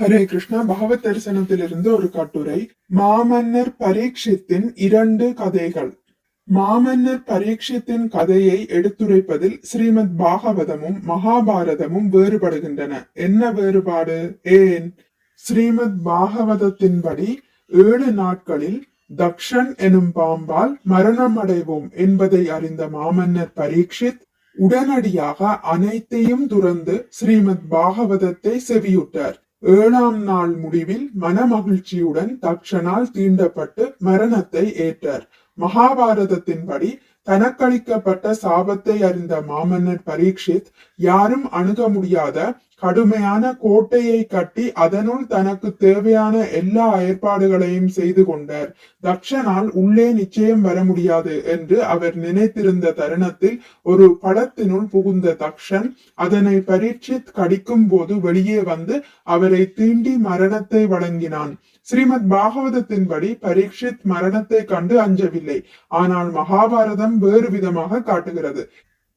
ஹரே கிருஷ்ணா பகவத் தரிசனத்திலிருந்து ஒரு கட்டுரை. மாமன்னர் பரீட்சித்தின் இரண்டு கதைகள். மாமன்னர் பரீட்சித்தின் கதையை எடுத்துரைப்பதில் ஸ்ரீமத் பாகவதமும் மகாபாரதமும் வேறுபடுகின்றன. என்ன வேறுபாடு? ஏன்? ஸ்ரீமத் பாகவதத்தின்படி ஏழு நாட்களில் தக்ஷன் எனும் பாம்பால் மரணம் அடைவோம் என்பதை அறிந்த மாமன்னர் பரீட்சித் உடனடியாக அனைத்தையும் துறந்து ஸ்ரீமத் பாகவதத்தை செவியுட்டார் ஏழாம் நாள் முடிவில் மனமகிழ்ச்சியுடன் தக்ஷனால் தீண்டப்பட்டு மரணத்தை ஏற்றார். மகாபாரதத்தின்படி தனக்களிக்கப்பட்ட சாபத்தை அறிந்த மாமன்னர் பரீட்சித் யாரும் அணுக முடியாத கடுமையான கோட்டையை கட்டி அதனுள் தனக்கு தேவையான எல்லா ஏற்பாடுகளையும் செய்து கொண்டார். தக்ஷனால் உள்ளே நிச்சயம் வர முடியாது என்று அவர் நினைத்திருந்த தருணத்தில் ஒரு படத்தினுள் புகுந்த தக்ஷன் அதனை பரீட்சித் கடிக்கும் போது வெளியே வந்து அவரை தீண்டி மரணத்தை வழங்கினான். ஸ்ரீமத் பாகவதத்தின்படி பரீட்சித் மரணத்தை கண்டு அஞ்சவில்லை. ஆனால் மகாபாரதம் வேறு விதமாக காட்டுகிறது.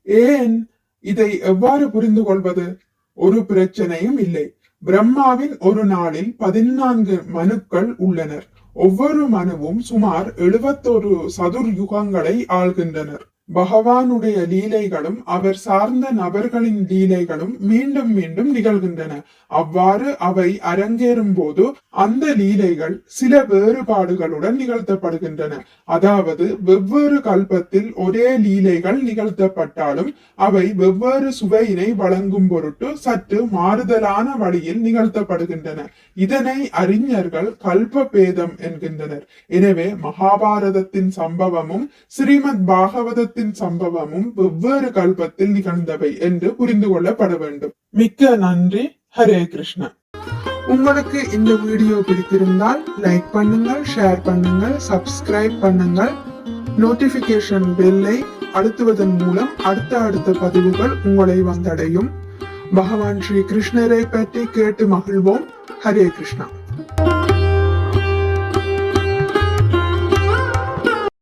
ஏன் இதை எவ்வாறு புரிந்து கொள்வது? ஒரு பிரச்சனையும் இல்லை. பிரம்மாவின் ஒரு நாளில் பதினான்கு மனுக்கள் உள்ளனர். ஒவ்வொரு மனுவும் சுமார் எழுபத்தொரு சதுர் யுகங்களை ஆள்கின்றனர். பகவானுடைய லீலைகளும் அவர் சார்ந்த நபர்களின் லீலைகளும் மீண்டும் மீண்டும் நிகழ்கின்றன. அவ்வாறு அவை அரங்கேறும் போது அந்த லீலைகள் சில வேறுபாடுகளுடன் நிகழ்த்தப்படுகின்றன. அதாவது வெவ்வேறு கல்பத்தில் ஒரே லீலைகள் நிகழ்த்தப்பட்டாலும் அவை வெவ்வேறு சுவையினை வழங்கும் பொருட்டு சற்று மாறுதலான வழியில் நிகழ்த்தப்படுகின்றன. இதனை அறிஞர்கள் கல்ப பேதம் என்கின்றனர். எனவே மகாபாரதத்தின் சம்பவமும் ஸ்ரீமத் பாகவதத்தின் சம்பவமும் வெவ்வேறு கல்பத்தில் நிகழ்ந்தவை என்று புரிந்து கொள்ளப்பட வேண்டும். மிக்க நன்றி. ஹரே கிருஷ்ணா. உங்களுக்கு இந்த வீடியோ பிடித்திருந்தால் லைக் பண்ணுங்கள் ஷேர் பண்ணுங்கள் சப்ஸ்கிரைப் பண்ணுங்கள். நோட்டிபிகேஷன் பெல்லை அழுத்துவதன் மூலம் அடுத்த அடுத்த பதிவுகள் உங்களை வந்தடையும். பகவான் ஸ்ரீ கிருஷ்ணரை பற்றி கேட்டு மகிழ்வோம். ஹரே கிருஷ்ணா.